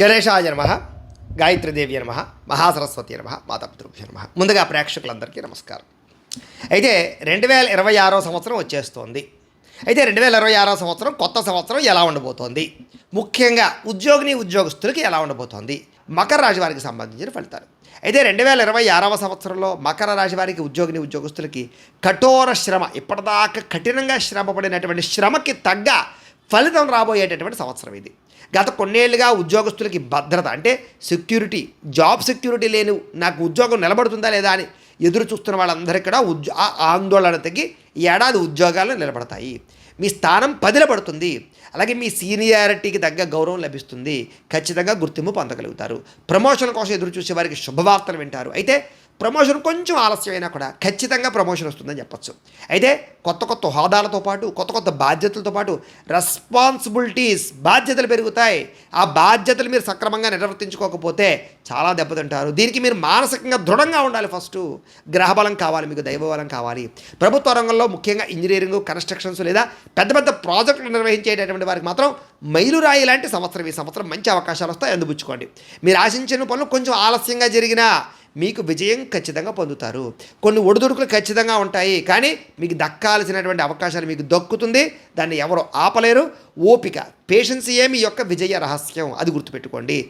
గణేశాయ నమ గాయత్రీదేవి నమ మహాసరస్వతి నమ మాతాపితృభ్య నమ. ముందుగా ప్రేక్షకులందరికీ నమస్కారం. అయితే రెండు వేల ఇరవై ఆరో సంవత్సరం వచ్చేస్తోంది. అయితే రెండు వేల ఇరవై ఆరో సంవత్సరం కొత్త సంవత్సరం ఎలా ఉండబోతోంది? ముఖ్యంగా ఉద్యోగిని ఉద్యోగస్తులకి ఎలా ఉండబోతోంది? మకర రాశి వారికి సంబంధించిన ఫలితాలు. అయితే రెండు వేల ఇరవై ఆరవ సంవత్సరంలో మకర రాశి వారికి ఉద్యోగిని ఉద్యోగస్తులకి కఠోర శ్రమ ఇప్పటిదాకా కఠినంగా శ్రమ పడినటువంటి శ్రమకి తగ్గ ఫలితం రాబోయేటటువంటి సంవత్సరం ఇది. గత కొన్నేళ్ళుగా ఉద్యోగస్తులకి భద్రత అంటే సెక్యూరిటీ జాబ్ సెక్యూరిటీ లేని నాకు ఉద్యోగం నిలబడుతుందా లేదా అని ఎదురు చూస్తున్న వాళ్ళందరికీ కూడా ఉద్యో ఆ ఆందోళన తగ్గి ఈ ఏడాది ఉద్యోగాలు నిలబడతాయి. మీ స్థానం పదిలపడుతుంది అలాగే మీ సీనియారిటీకి తగ్గ గౌరవం లభిస్తుంది. ఖచ్చితంగా గుర్తింపు పొందగలుగుతారు. ప్రమోషన్ కోసం ఎదురు చూసే వారికి శుభవార్తలు వింటారు. అయితే ప్రమోషన్ కొంచెం ఆలస్యమైనా కూడా ఖచ్చితంగా ప్రమోషన్ వస్తుందని చెప్పొచ్చు. అయితే కొత్త కొత్త హోదాలతో పాటు కొత్త కొత్త బాధ్యతలతో పాటు రెస్పాన్సిబిలిటీస్ బాధ్యతలు పెరుగుతాయి. ఆ బాధ్యతలు మీరు సక్రమంగా నిర్వర్తించుకోకపోతే చాలా దెబ్బతింటారు. దీనికి మీరు మానసికంగా దృఢంగా ఉండాలి ఫస్ట్. గ్రహబలం కావాలి మీకు దైవబలం కావాలి. ప్రభుత్వ రంగంలో ముఖ్యంగా ఇంజనీరింగ్ కన్స్ట్రక్షన్స్ లేదా పెద్ద పెద్ద ప్రాజెక్టులు నిర్వహించేటటువంటి వారికి మాత్రం మైలురాయి లాంటి సంవత్సరం ఈ సంవత్సరం మంచి అవకాశాలు వస్తాయి. అందుబుచ్చుకోండి మీరు ఆశించిన పనులు కొంచెం ఆలస్యంగా జరిగినా మీకు విజయం ఖచ్చితంగా పొందుతారు. కొన్ని ఒడిదుడుకులు ఖచ్చితంగా ఉంటాయి. కానీ మీకు దక్కాల్సినటువంటి అవకాశాలు మీకు దక్కుతుంది. దాన్ని ఎవరు ఆపలేరు. ఓపిక పేషెన్స్ ఏమి యొక్క విజయ రహస్యం. అది గుర్తుపెట్టుకోండి.